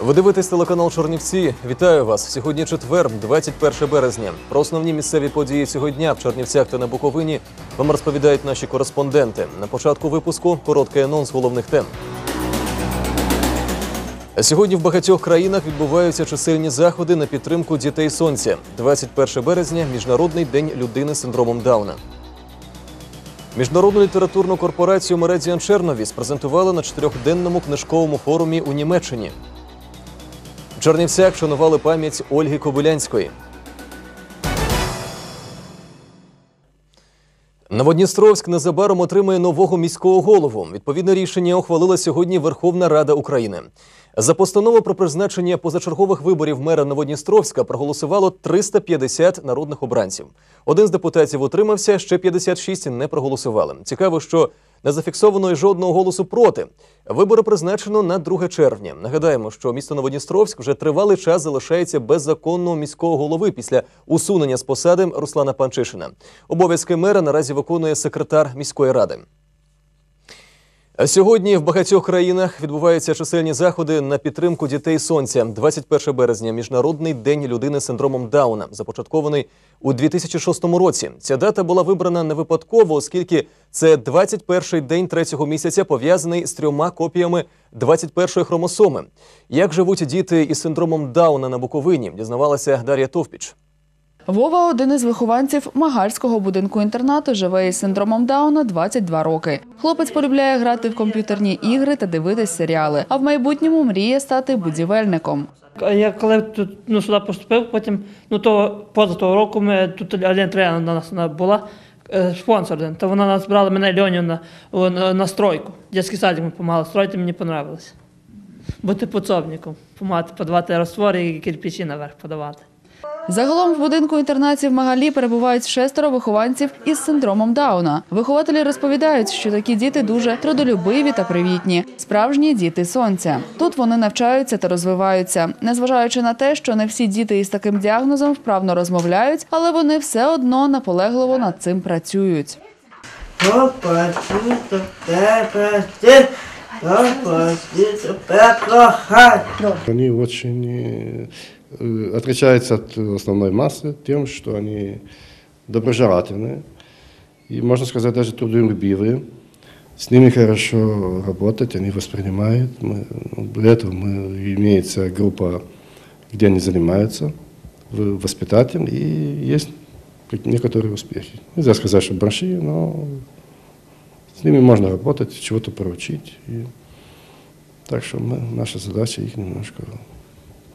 Ви дивитесь телеканал Чорнівці. Вітаю вас. Сьогодні четвер, 21 березня. Про основні місцеві події цього дня в Чернівцях та на Буковині вам розповідають наші кореспонденти. На початку випуску короткий анонс головних тем. Сьогодні в багатьох країнах відбуваються чисельні заходи на підтримку дітей сонця. 21 березня міжнародний день людини з синдромом Дауна. Міжнародну літературну корпорацію Мередіан Черновіс презентували на чотирьохденному книжковому форумі у Німеччині. Чернівцях вшанували пам'ять Ольги Кобилянської. Новодністровськ незабаром отримає нового міського голову. Відповідне рішення ухвалила сьогодні Верховна Рада України. За постанову про призначення позачергових виборів мера Новодністровська проголосувало 350 народних обранців. Один з депутатів утримався, ще 56 не проголосували. Цікаво, що не зафіксовано і жодного голосу проти. Вибори призначено на 2 червня. Нагадаємо, що місто Новодністровськ вже тривалий час залишається без законного міського голови після усунення з посади Руслана Панчишина. Обов'язки мера наразі виконує секретар міської ради. Сьогодні в багатьох країнах відбуваються чисельні заходи на підтримку дітей сонця. 21 березня міжнародний день людини з синдромом Дауна, започаткований у 2006 році. Ця дата була вибрана не випадково, оскільки це 21-й день третього місяця пов'язаний з трьома копіями 21-ї хромосоми. Як живуть діти із синдромом Дауна на Буковині, дізнавалася Дар'я Товпіч. Вова один із вихованців Магальського будинку інтернату живе із синдромом Дауна 22 роки. Хлопець полюбляє грати в комп'ютерні ігри та дивитись серіали. А в майбутньому мріє стати будівельником. Я коли тут ну, сюди поступив, потім ну то поза того року ми тут тренер на нас була е, спонсор, то вона нас брала мене Льоню на, на, на стройку. Дитячий садик ми допомагали строїти, мені понравилось. Бути подсобником, помагати подавати роствори і кирпичі наверх подавати. Загалом в будинку інтернаті в Магалі перебувають шестеро вихованців із синдромом Дауна. Вихователі розповідають, що такі діти дуже трудолюбиві та привітні, справжні діти сонця. Тут вони навчаються та розвиваються, незважаючи на те, що не всі діти із таким діагнозом вправно розмовляють, але вони все одно наполегливо над цим працюють. Они очень отличаются от основной массы тем, что они доброжелательные и, можно сказать, даже трудолюбивые. С ними хорошо работать, они воспринимают. Мы, ну, для этого мы, имеется группа, где они занимаются, в- воспитатель, и есть некоторые успехи. Нельзя сказать, что большие, но с ними можно работать, чего-то поручить. И так что мы, наша задача их немножко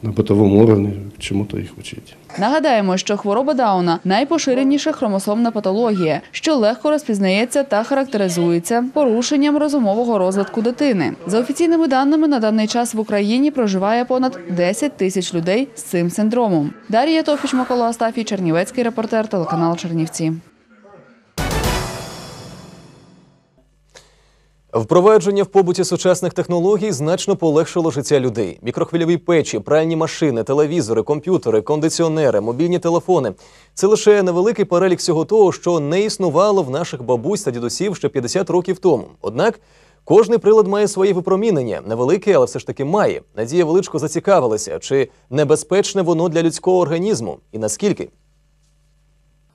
на бытовом уровне чему-то их учить. Нагадаємо, що хвороба Дауна найпоширеніша хромосомна патологія, що легко розпізнається та характеризується порушенням розумового розвитку дитини. За офіційними даними, на даний час в Україні проживає понад 10 тисяч людей з цим синдромом. Дар'я Тофіч, Микола Астафій, Чернівецький репортер, телеканал Чернівці. Впровадження в побуті сучасних технологій значно полегшило життя людей. Мікрохвильові печі, пральні машини, телевізори, комп'ютери, кондиціонери, мобільні телефони це лише невеликий перелік всього того, що не існувало в наших бабусь та дідусів ще 50 років тому. Однак кожний прилад має своє випромінення, невелике, але все ж таки має. Надія Величко зацікавилася, чи небезпечне воно для людського організму і наскільки.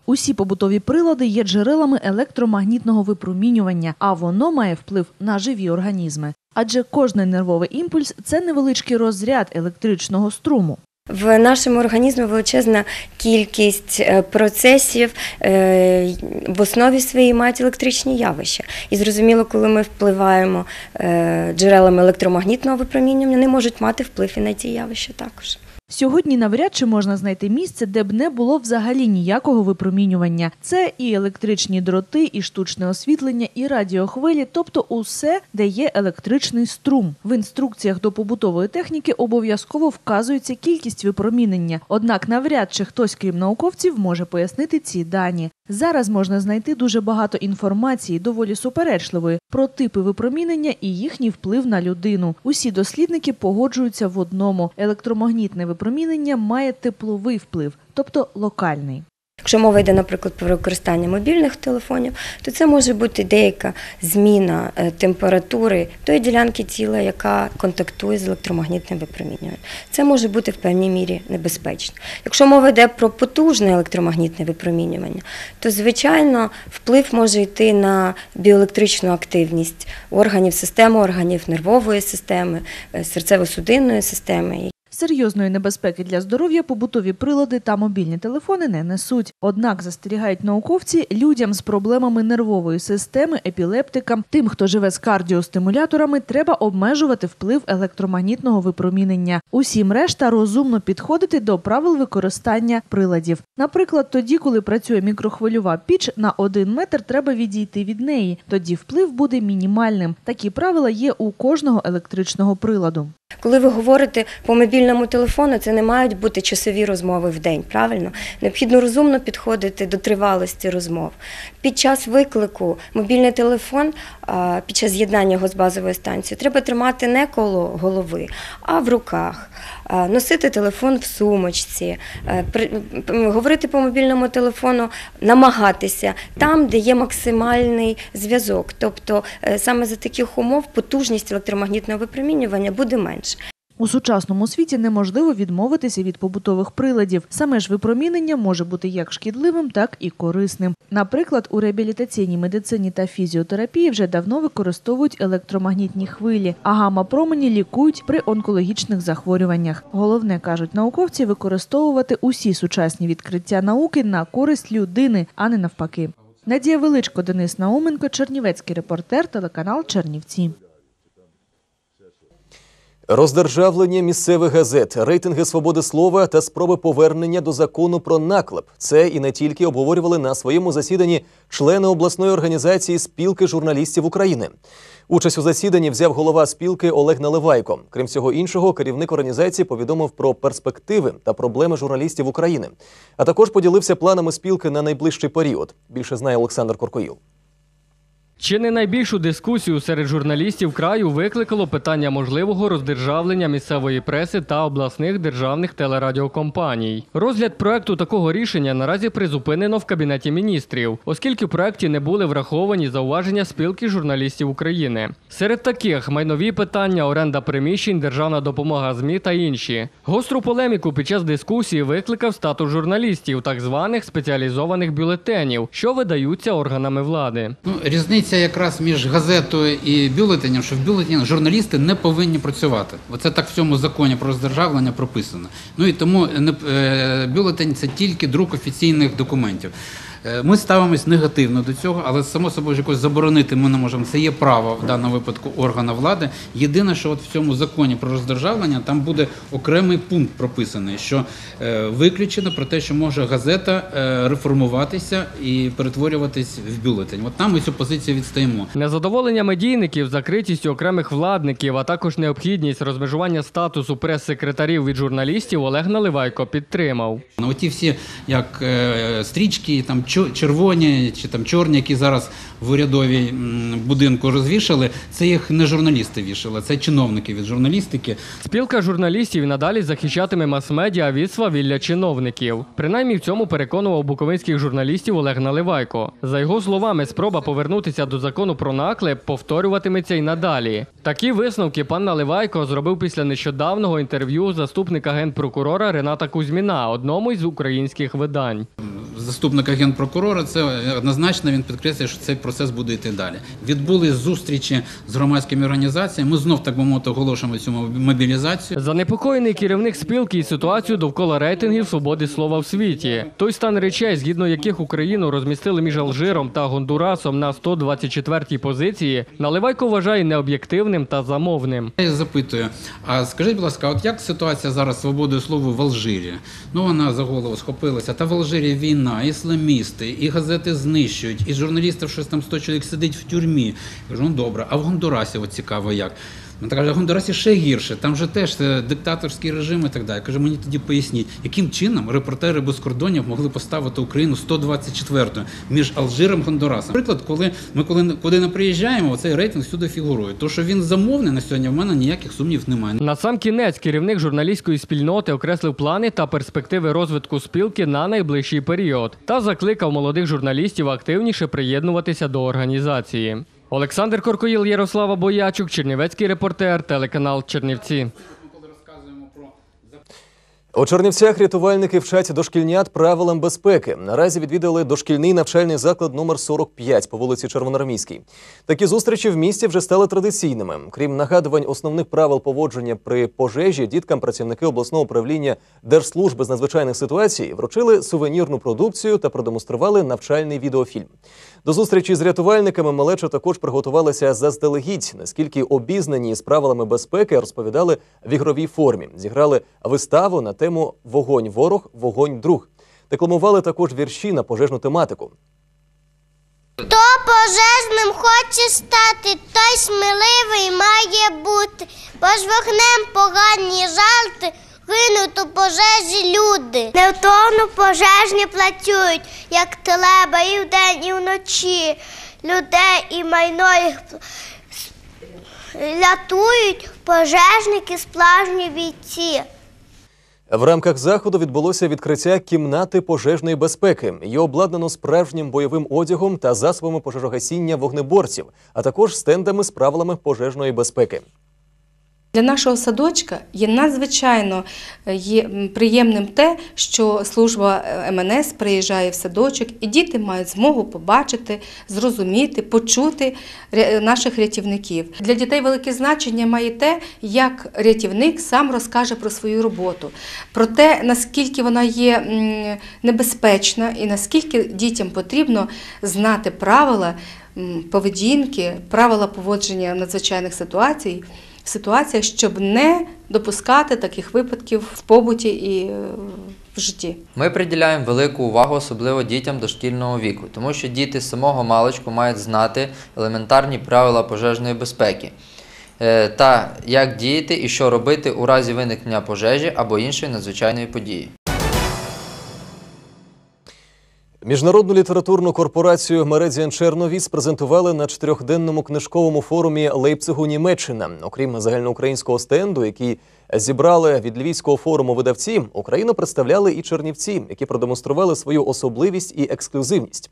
Усі побутові прилади є джерелами електромагнітного випромінювання, а воно має вплив на живі організми. Адже кожний нервовий імпульс це невеличкий розряд електричного струму. В нашому організмі величезна кількість е, процесів е, в основі своїй мають електричні явища. І зрозуміло, коли ми впливаємо е, джерелами електромагнітного випромінювання, вони можуть мати вплив і на ці явища також. Сьогодні навряд чи можна знайти місце, де б не було взагалі ніякого випромінювання. Це і електричні дроти, і штучне освітлення, і радіохвилі, тобто усе, де є електричний струм. В інструкціях до побутової техніки обов'язково вказується кількість випромінення. Однак навряд чи хтось, крім науковців, може пояснити ці дані. Зараз можна знайти дуже багато інформації, доволі суперечливої, про типи випромінення і їхній вплив на людину. Усі дослідники погоджуються в одному: електромагнітне випромінення має тепловий вплив, тобто локальний. Якщо мова йде, наприклад, про використання мобільних телефонів, то це може бути деяка зміна е, температури тої ділянки тіла, яка контактує з електромагнітним випромінюванням. Це може бути в певній мірі небезпечно. Якщо мова йде про потужне електромагнітне випромінювання, то звичайно вплив може йти на біоелектричну активність органів системи, органів нервової системи, е, серцево-судинної системи. Серйозної небезпеки для здоров'я побутові прилади та мобільні телефони не несуть. Однак застерігають науковці людям з проблемами нервової системи, епілептикам, тим, хто живе з кардіостимуляторами, треба обмежувати вплив електромагнітного випромінення. Усім решта розумно підходити до правил використання приладів. Наприклад, тоді, коли працює мікрохвильова піч, на один метр треба відійти від неї. Тоді вплив буде мінімальним. Такі правила є у кожного електричного приладу. Коли ви говорите по мобільному телефону, це не мають бути часові розмови в день, правильно? Необхідно розумно підходити до тривалості розмов. Під час виклику мобільний телефон, під час з'єднання його з базовою станцією, треба тримати не коло голови, а в руках. А, Носити телефон в сумочці, е, говорити по мобільному телефону, намагатися там, де є максимальний зв'язок. Тобто е, саме за таких умов потужність електромагнітного випромінювання буде менше. У сучасному світі неможливо відмовитися від побутових приладів. Саме ж випромінення може бути як шкідливим, так і корисним. Наприклад, у реабілітаційній медицині та фізіотерапії вже давно використовують електромагнітні хвилі, а гамма-промені лікують при онкологічних захворюваннях. Головне кажуть науковці використовувати усі сучасні відкриття науки на користь людини, а не навпаки. Надія Величко, Денис Науменко, Чернівецький репортер, телеканал Чернівці. Роздержавлення місцевих газет, рейтинги свободи слова та спроби повернення до закону про наклеп. Це і не тільки обговорювали на своєму засіданні члени обласної організації спілки журналістів України. Участь у засіданні взяв голова спілки Олег Наливайко. Крім всього іншого, керівник організації повідомив про перспективи та проблеми журналістів України, а також поділився планами спілки на найближчий період. Більше знає Олександр Коркоїл. Чи не найбільшу дискусію серед журналістів краю викликало питання можливого роздержавлення місцевої преси та обласних державних телерадіокомпаній? Розгляд проекту такого рішення наразі призупинено в кабінеті міністрів, оскільки в проекті не були враховані зауваження спілки журналістів України. Серед таких майнові питання, оренда приміщень, державна допомога ЗМІ та інші. Гостру полеміку під час дискусії викликав статус журналістів, так званих спеціалізованих бюлетенів, що видаються органами влади. Ну, різниця якраз між газетою і бюлетенем, що в бюлетені журналісти не повинні працювати. Оце так в цьому законі про роздержавлення прописано. Ну і тому не, е, бюлетень це тільки друк офіційних документів. Е, Ми ставимось негативно до цього, але само собою якось заборонити ми не можемо. Це є право в даному випадку органа влади. Єдине, що от в цьому законі про роздержавлення там буде окремий пункт прописаний, що е, виключено про те, що може газета е, реформуватися і перетворюватись в бюлетень. От там ми цю позицію відстаємо. Незадоволення медійників, закритістю окремих владників, а також необхідність розмежування статусу прес-секретарів від журналістів Олег Наливайко підтримав. Ну, оті всі як стрічки, там червоні чи там чорні, які зараз в урядовій будинку розвішали, це їх не журналісти вішали, це чиновники від журналістики. Спілка журналістів і надалі захищатиме мас-медіа від свавілля чиновників. Принаймні в цьому переконував буковинських журналістів Олег Наливайко. За його словами, спроба повернутися до закону про наклеп повторюватиметься й надалі. Такі висновки пан Наливайко зробив після нещодавнього інтерв'ю заступника генпрокурора Рената Кузьміна одному із українських видань. Заступника генпрокурора це однозначно він підкреслює, що цей процес буде йти далі. Відбулись зустрічі з громадськими організаціями. Ми знов так би мовити оголошуємо цю мобілізацію. Занепокоєний керівник спілки і ситуацію довкола рейтингів свободи слова в світі. Той стан речей, згідно яких Україну розмістили між Алжиром та Гондурасом на 124-й позиції, Наливайко вважає необ'єктивним та замовним. Я запитую, а скажіть, будь ласка, от як ситуація зараз з свободою слова в Алжирі? Ну вона за голову схопилася. Та в Алжирі війна, ісламісти, і газети знищують, і журналістів щось там 100 чоловік сидить в тюрмі. Кажу, ну добре, а в Гондурасі от цікаво як. Він каже, в Гондурасі ще гірше, там же теж е, диктаторський режим і так далі. Каже, мені тоді поясніть, яким чином репортери без кордонів могли поставити Україну 124-ю між Алжиром і Гондурасом. Наприклад, коли ми коли, куди не приїжджаємо, цей рейтинг всюди фігурує. То, що він замовний на сьогодні, в мене ніяких сумнів немає. На сам кінець керівник журналістської спільноти окреслив плани та перспективи розвитку спілки на найближчий період та закликав молодих журналістів активніше приєднуватися до організації. Олександр Коркоїл, Ярослава Боячук, Чернівецький репортер, телеканал Чернівці. У Чернівцях рятувальники вчать дошкільнят правилам безпеки. Наразі відвідали дошкільний навчальний заклад номер 45 по вулиці Червоноармійській. Такі зустрічі в місті вже стали традиційними. Крім нагадувань основних правил поводження при пожежі, діткам працівники обласного управління Держслужби з надзвичайних ситуацій вручили сувенірну продукцію та продемонстрували навчальний відеофільм. До зустрічі з рятувальниками малеча також приготувалися заздалегідь. Наскільки обізнані з правилами безпеки розповідали в ігровій формі. Зіграли виставу на тему Вогонь ворог, вогонь друг. Декламували також вірші на пожежну тематику. Хто пожежним хоче стати, той сміливий має бути, бо ж вогнем погані жарти гинуть у пожежі люди. Невтомно пожежні працюють, як треба, і вдень, і вночі. Людей і майно їх рятують пожежники справжні бійці. В рамках заходу відбулося відкриття кімнати пожежної безпеки. Її обладнано справжнім бойовим одягом та засобами пожежогасіння вогнеборців, а також стендами з правилами пожежної безпеки. Для нашого садочка є надзвичайно е, є приємним те, що служба е, МНС приїжджає в садочок, і діти мають змогу побачити, зрозуміти, почути наших рятівників. Для дітей велике значення має те, як рятівник сам розкаже про свою роботу, про те, наскільки вона є небезпечна і наскільки дітям потрібно знати правила поведінки, правила поводження надзвичайних ситуацій ситуація, щоб не допускати таких випадків в побуті і е, в житті. Ми приділяємо велику увагу особливо дітям дошкільного віку, тому що діти з самого маличку мають знати елементарні правила пожежної безпеки е, та як діяти і що робити у разі виникнення пожежі або іншої надзвичайної події. Міжнародну літературну корпорацію Мередіан Черновіс презентували на чотирьохденному книжковому форумі Лейпцигу, Німеччина. Окрім загальноукраїнського стенду, який зібрали від Львівського форуму видавці, Україну представляли і чернівці, які продемонстрували свою особливість і ексклюзивність.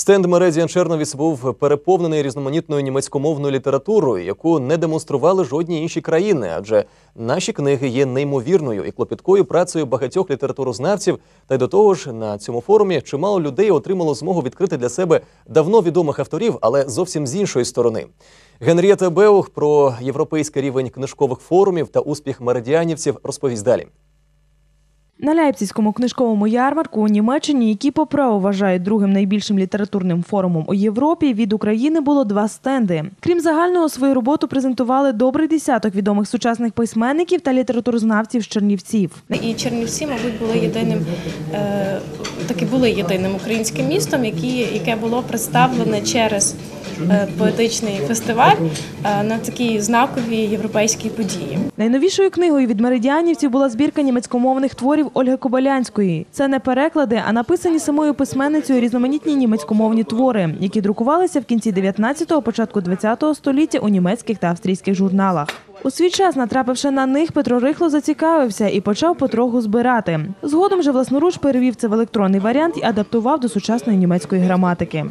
Стенд Мередіан Черновіс був переповнений різноманітною німецькомовною літературою, яку не демонстрували жодні інші країни, адже наші книги є неймовірною і клопіткою працею багатьох літературознавців. Та й до того ж, на цьому форумі чимало людей отримало змогу відкрити для себе давно відомих авторів, але зовсім з іншої сторони. Генрієта Беух про європейський рівень книжкових форумів та успіх меридіанівців розповість далі. На Ляйпцизькому книжковому ярмарку у Німеччині, який по праву вважають другим найбільшим літературним форумом у Європі, від України було два стенди. Крім загального, свою роботу презентували добрий десяток відомих сучасних письменників та літературознавців з Чернівців. І Чернівці, мабуть, були єдиним е, таки були єдиним українським містом, яке було представлене через поетичний фестиваль е, на такій знаковій європейській події. Найновішою книгою від меридіанівців була збірка німецькомовних творів Ольги Кобилянської. Це не переклади, а написані самою письменницею різноманітні німецькомовні твори, які друкувалися в кінці 19-го, початку 20-го століття у німецьких та австрійських журналах. У свій час, натрапивши на них, Петро Рихло зацікавився і почав потроху збирати. Згодом же власноруч перевів це в електронний варіант і адаптував до сучасної німецької граматики.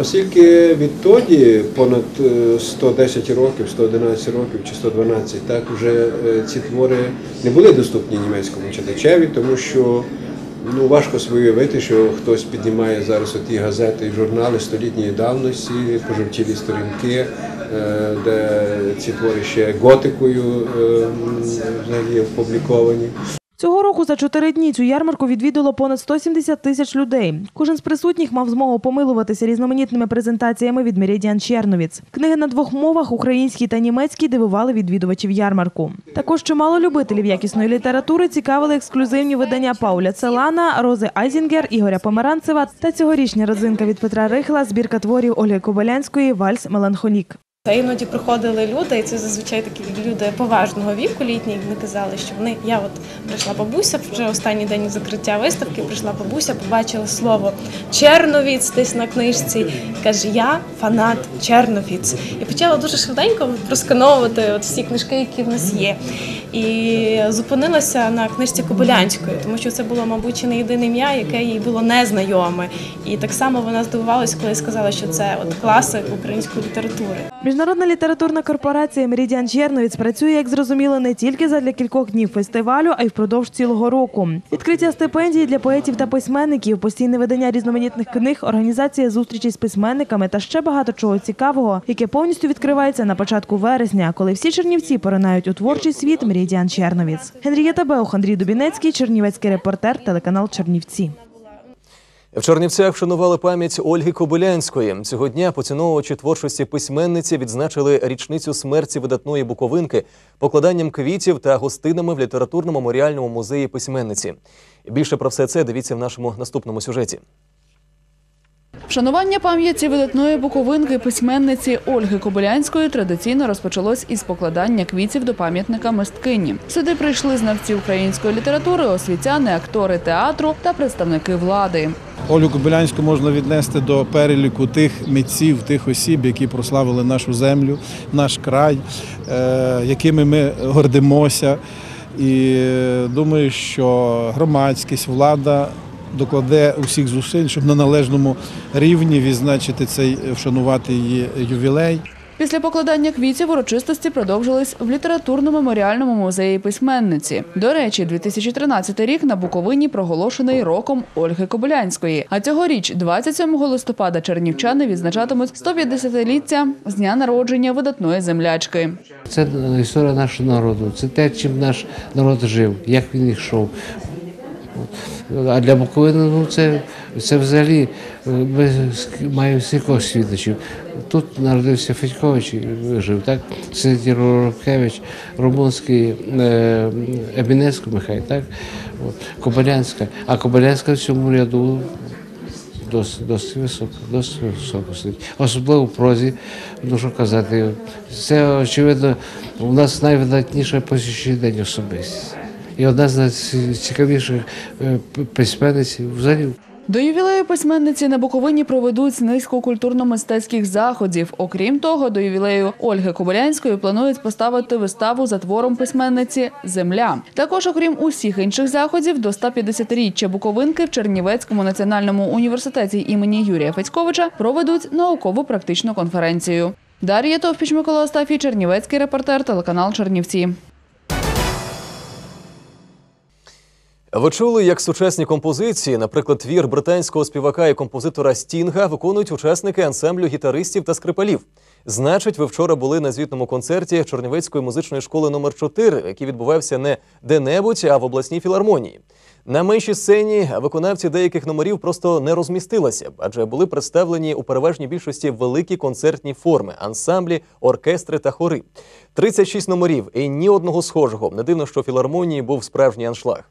Оскільки відтоді понад е, 110 років, 111 років чи 112, так вже е, ці твори не були доступні німецькому читачеві, тому що ну важко уявити, що хтось піднімає зараз оті газети і журнали столітньої давності, пожовтілі сторінки, е, де ці твори ще готикою е, взагалі опубліковані. Цього року за чотири дні цю ярмарку відвідало понад 170 тисяч людей. Кожен з присутніх мав змогу помилуватися різноманітними презентаціями від Меридіан Черновіц. Книги на двох мовах українській та німецькій дивували відвідувачів ярмарку. Також чимало любителів якісної літератури цікавили ексклюзивні видання Пауля Целана, Рози Айзінгер, Ігоря Померанцева та цьогорічня родзинка від Петра Рихла збірка творів Ольги Кобилянської Вальс Меланхолік. Та іноді приходили люди, і це зазвичай такі люди поважного віку, літні, вони казали, що вони я от прийшла бабуся вже останній день закриття виставки. Прийшла бабуся, побачила слово Черновіць десь на книжці. Каже, я фанат Черновіць. І почала дуже швиденько проскановувати от всі книжки, які в нас є. І зупинилася на книжці Кобилянської, тому що це було, мабуть, не єдине ім'я, яке їй було незнайоме. І так само вона здивувалась, коли сказала, що це от класик української літератури. Міжнародна літературна корпорація Меридіан Черновіць працює, як зрозуміло, не тільки задля кількох днів фестивалю, а й впродовж цілого року. Відкриття стипендій для поетів та письменників, постійне видання різноманітних книг, організація зустрічей з письменниками та ще багато чого цікавого, яке повністю відкривається на початку вересня, коли всі чернівці поринають у творчий світ Меридіан Черновіць. Генрієта Беух, Андрій Дубінецький, Чернівецький репортер, телеканал Чернівці. В Чернівцях вшанували пам'ять Ольги Кобилянської. Цього дня поціновувачі творчості письменниці відзначили річницю смерті видатної буковинки покладанням квітів та гостинами в літературно-меморіальному музеї письменниці. Більше про все це дивіться в нашому наступному сюжеті. Вшанування пам'яті видатної буковинки письменниці Ольги Кобилянської традиційно розпочалось із покладання квітів до пам'ятника мисткині. Сюди прийшли знавці української літератури, освітяни, актори театру та представники влади. Олю Кобилянську можна віднести до переліку тих митців, тих осіб, які прославили нашу землю, наш край, е, якими ми гордимося. І е, думаю, що громадськість, влада докладе усіх зусиль, щоб на належному рівні відзначити цей вшанувати її ювілей. Після покладання квітів урочистості продовжились в літературно-меморіальному музеї письменниці. До речі, 2013 рік на Буковині проголошений роком Ольги Кобилянської. А цьогоріч, 27 листопада, чернівчани відзначатимуть 150-ліття з дня народження видатної землячки. Це історія нашого народу, це те, чим наш народ жив, як він йшов. А для Буковини ну, це, це взагалі е, ми маємо стількох свідочів. Тут народився Федькович і жив, так? Сидір Рубкевич, Румунський, е, Ебінецько Михай, так? Кобилянська. А Кобилянська в цьому ряду досить, досить високо, досить високо сидить. Особливо в прозі, ну що казати, це очевидно у нас найвидатніша по день особистість. І одна з найцікавіших е, письменниць взагалі До ювілею письменниці на Буковині проведуть низку культурно-мистецьких заходів. Окрім того, до ювілею Ольги Кобилянської планують поставити виставу за твором письменниці Земля. Також, окрім усіх інших заходів, до 150-річчя Буковинки в Чернівецькому національному університеті імені Юрія Федьковича проведуть науково-практичну конференцію. Дар'я Товпіч, Микола Остафій, Чернівецький репортер, телеканал Чернівці. Ви чули, як сучасні композиції, наприклад, твір британського співака і композитора Стінга, виконують учасники ансамблю гітаристів та скрипалів. Значить, ви вчора були на звітному концерті Чернівецької музичної школи номер 4 який відбувався не де-небудь, а в обласній філармонії. На меншій сцені виконавці деяких номерів просто не розмістилися, адже були представлені у переважній більшості великі концертні форми, ансамблі, оркестри та хори. 36 номерів і ні одного схожого. Не дивно, що філармонії був справжній аншлаг.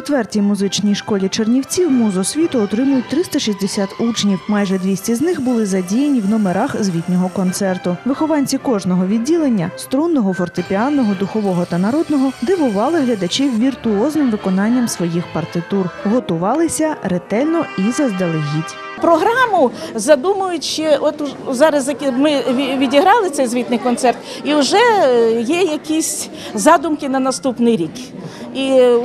Четвертій музичній школі Чернівців музосвіту отримують 360 учнів. Майже 200 з них були задіяні в номерах звітнього концерту. Вихованці кожного відділення струнного, фортепіанного, духового та народного дивували глядачів віртуозним виконанням своїх партитур, готувалися ретельно і заздалегідь. Програму задумують ще, от зараз ми відіграли цей звітний концерт, і вже е, є якісь задумки на наступний рік. І е,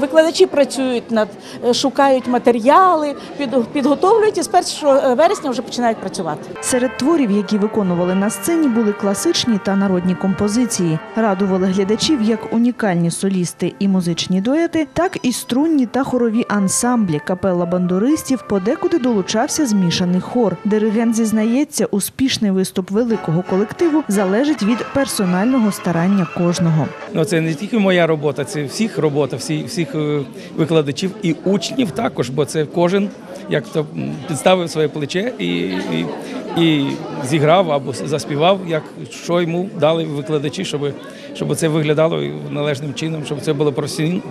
викладачі працюють над е, шукають матеріали, під, підготовлюють і з 1 вересня вже починають працювати. Серед творів, які виконували на сцені, були класичні та народні композиції. Радували глядачів як унікальні солісти і музичні дуети, так і струнні та хорові ансамблі, капела бандуристів, подекуди долучався змішаний хор. Диригент зізнається, успішний виступ великого колективу залежить від персонального старання кожного. Ну, це не тільки моя робота, це всіх робота, всі, всіх е, викладачів і учнів також, бо це кожен як то підставив своє плече і, і, і зіграв або заспівав, як що йому дали викладачі, щоб, щоб це виглядало належним чином, щоб це було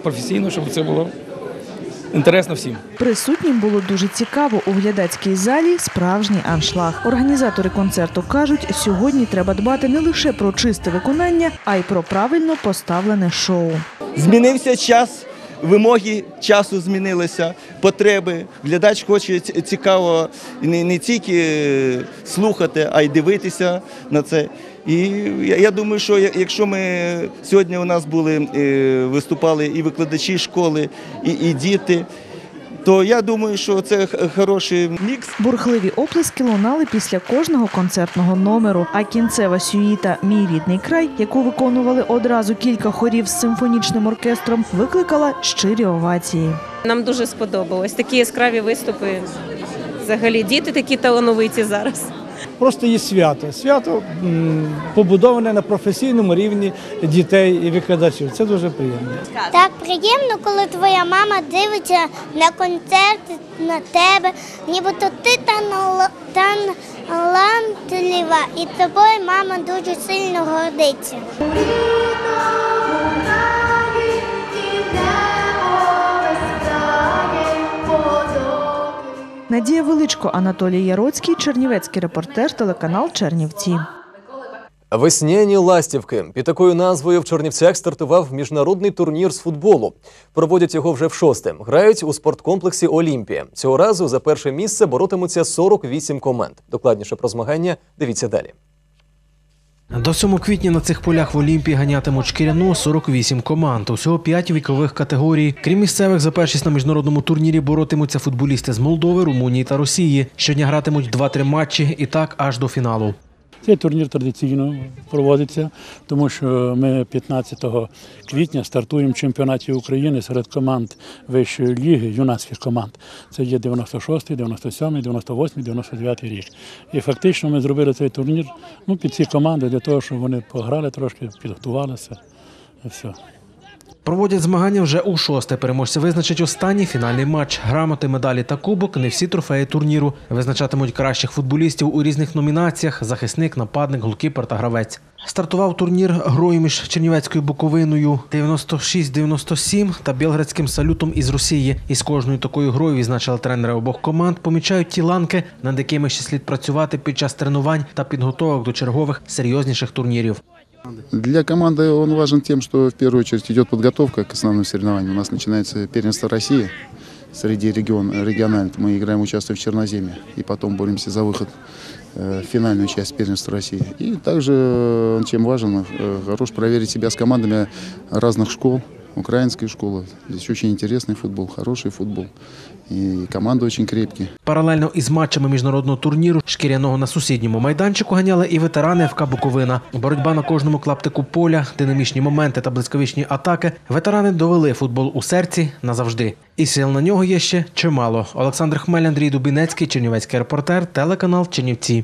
професійно щоб це було інтересно всім. Присутнім було дуже цікаво у глядацькій залі справжній аншлаг. Організатори концерту кажуть, сьогодні треба дбати не лише про чисте виконання, а й про правильно поставлене шоу. Змінився час, вимоги часу змінилися, потреби. Глядач хоче цікаво не, не тільки слухати, а й дивитися на це. І я, думаю, що якщо ми сьогодні у нас були, е, виступали і викладачі школи, і, і діти, то я думаю, що це хороший мікс. Бурхливі оплески лунали після кожного концертного номеру. А кінцева сюїта Мій рідний край, яку виконували одразу кілька хорів з симфонічним оркестром, викликала щирі овації. Нам дуже сподобалось. Такі яскраві виступи. Взагалі, діти такі талановиті зараз. Просто є свято. Свято побудоване на професійному рівні дітей і викладачів. Це дуже приємно. Так приємно, коли твоя мама дивиться на концерти на тебе, нібито ти талантлива, і тобою мама дуже сильно гордиться. Надія Величко, Анатолій Яроцький, Чернівецький репортер, телеканал Чернівці. Весняні ластівки під такою назвою в Чернівцях стартував міжнародний турнір з футболу. Проводять його вже в шосте. Грають у спорткомплексі Олімпія. Цього разу за перше місце боротимуться 48 команд. Докладніше про змагання дивіться далі. До 7 квітня на цих полях в Олімпії ганятимуть шкіряну 48 команд. Усього 5 вікових категорій. Крім місцевих, за першість на міжнародному турнірі боротимуться футболісти з Молдови, Румунії та Росії. Щодня гратимуть 2-3 матчі і так аж до фіналу. Цей турнір традиційно проводиться, тому що ми 15 квітня стартуємо в чемпіонаті України серед команд вищої ліги, юнацьких команд. Це є 96, 97, 98, 99 рік. І фактично ми зробили цей турнір ну, під ці команди для того, щоб вони пограли трошки, підготувалися. І все. Проводять змагання вже у шосте. Переможця визначить останній фінальний матч. Грамоти, медалі та кубок не всі трофеї турніру. Визначатимуть кращих футболістів у різних номінаціях: захисник, нападник, голкіпер та гравець. Стартував турнір грою між Чернівецькою Буковиною 96-97 та Білградським салютом із Росії. Із кожною такою грою відзначили тренери обох команд. Помічають ті ланки, над якими ще слід працювати під час тренувань та підготовок до чергових серйозніших турнірів. Для команды он важен тем, что в первую очередь идет подготовка к основным соревнованиям. У нас начинается первенство России среди регион, региональных. Мы играем, участвуем в Черноземье и потом боремся за выход э, в финальную часть первенства России. И также э, чем важен, э, хорош проверить себя с командами разных школ. Украинская школа. Здесь очень интересный футбол, хороший футбол. И команды очень крепкие. Паралельно із матчами міжнародного турніру шкіряного на сусідньому майданчику ганяли і ветерани ФК Буковина. Боротьба на кожному клаптику поля, динамічні моменти та блискавичні атаки. Ветерани довели футбол у серці назавжди. І сил на нього є ще чимало. Олександр Хмель, Андрій Дубінецький, Чернівецький репортер, телеканал Чернівці.